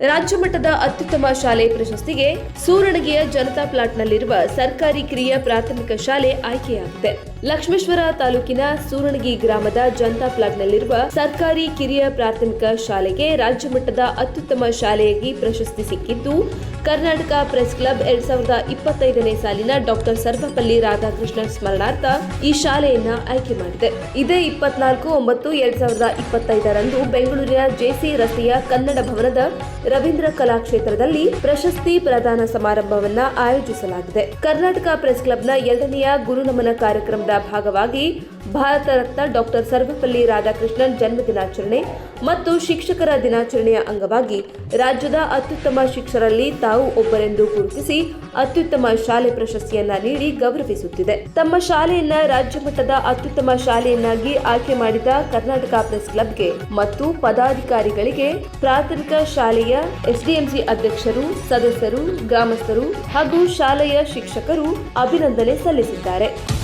ರಾಜ್ಯ ಮಟ್ಟದ ಅತ್ಯುತ್ತಮ ಶಾಲೆ ಪ್ರಶಸ್ತಿಗೆ ಸೂರಣಗಿಯ ಜನತಾ ಪ್ಲಾಟ್ನಲ್ಲಿರುವ ಸರ್ಕಾರಿ ಕಿರಿಯ ಪ್ರಾಥಮಿಕ ಶಾಲೆ ಆಯ್ಕೆಯಾಗಿದೆ. ಲಕ್ಷ್ಮೇಶ್ವರ ತಾಲೂಕಿನ ಸೂರಣಗಿ ಗ್ರಾಮದ ಜನತಾ ಪ್ಲಾಟ್ನಲ್ಲಿರುವ ಸರ್ಕಾರಿ ಕಿರಿಯ ಪ್ರಾಥಮಿಕ ಶಾಲೆಗೆ ರಾಜ್ಯ ಮಟ್ಟದ ಅತ್ಯುತ್ತಮ ಶಾಲೆಯಾಗಿ ಪ್ರಶಸ್ತಿ ಸಿಕ್ಕಿದ್ದು, ಕರ್ನಾಟಕ ಪ್ರೆಸ್ ಕ್ಲಬ್ ಎರಡ್ ಸಾವಿರದ ಇಪ್ಪತ್ತೈದನೇ ಸಾಲಿನ ಡಾಕ್ಟರ್ ಸರ್ವಪಲ್ಲಿ ರಾಧಾಕೃಷ್ಣ ಸ್ಮರಣಾರ್ಥ ಈ ಶಾಲೆಯನ್ನ ಆಯ್ಕೆ ಮಾಡಿದೆ. ಇದೇ ಇಪ್ಪತ್ನಾಲ್ಕು ಒಂಬತ್ತು ಎರಡ್ ಸಾವಿರದ ಇಪ್ಪತ್ತೈದರಂದು ಬೆಂಗಳೂರಿನ ಜೆಸಿ ರಸ್ತೆಯ ಕನ್ನಡ ಭವನದ ರವೀಂದ್ರ ಕಲಾಕ್ಷೇತ್ರದಲ್ಲಿ ಪ್ರಶಸ್ತಿ ಪ್ರದಾನ ಸಮಾರಂಭವನ್ನ ಆಯೋಜಿಸಲಾಗಿದೆ. ಕರ್ನಾಟಕ ಪ್ರೆಸ್ ಕ್ಲಬ್ನ ಎರಡನೆಯ ಗುರುನಮನ ಕಾರ್ಯಕ್ರಮದ ಭಾಗವಾಗಿ ಭಾರತ ರತ್ನ ಡಾಕ್ಟರ್ ಸರ್ವಪಲ್ಲಿ ರಾಧಾಕೃಷ್ಣನ್ ಜನ್ಮ ದಿನಾಚರಣೆ ಮತ್ತು ಶಿಕ್ಷಕರ ದಿನಾಚರಣೆಯ ಅಂಗವಾಗಿ ರಾಜ್ಯದ ಅತ್ಯುತ್ತಮ ಶಿಕ್ಷಕರಲ್ಲಿ ತಾವು ಒಬ್ಬರೆಂದು ಗುರುತಿಸಿ ಅತ್ಯುತ್ತಮ ಶಾಲೆ ಪ್ರಶಸ್ತಿಯನ್ನ ನೀಡಿ ಗೌರವಿಸುತ್ತಿದೆ. ತಮ್ಮ ಶಾಲೆಯನ್ನ ರಾಜ್ಯ ಮಟ್ಟದ ಅತ್ಯುತ್ತಮ ಶಾಲೆಯನ್ನಾಗಿ ಆಯ್ಕೆ ಮಾಡಿದ ಕರ್ನಾಟಕ ಪ್ರೆಸ್ ಕ್ಲಬ್ಗೆ ಮತ್ತು ಪದಾಧಿಕಾರಿಗಳಿಗೆ ಪ್ರಾಥಮಿಕ ಶಾಲೆಯ ಎಸ್ಡಿಎಂಸಿ ಅಧ್ಯಕ್ಷರು, ಸದಸ್ಯರು, ಗ್ರಾಮಸ್ಥರು ಹಾಗೂ ಶಾಲೆಯ ಶಿಕ್ಷಕರು ಅಭಿನಂದನೆ ಸಲ್ಲಿಸಿದ್ದಾರೆ.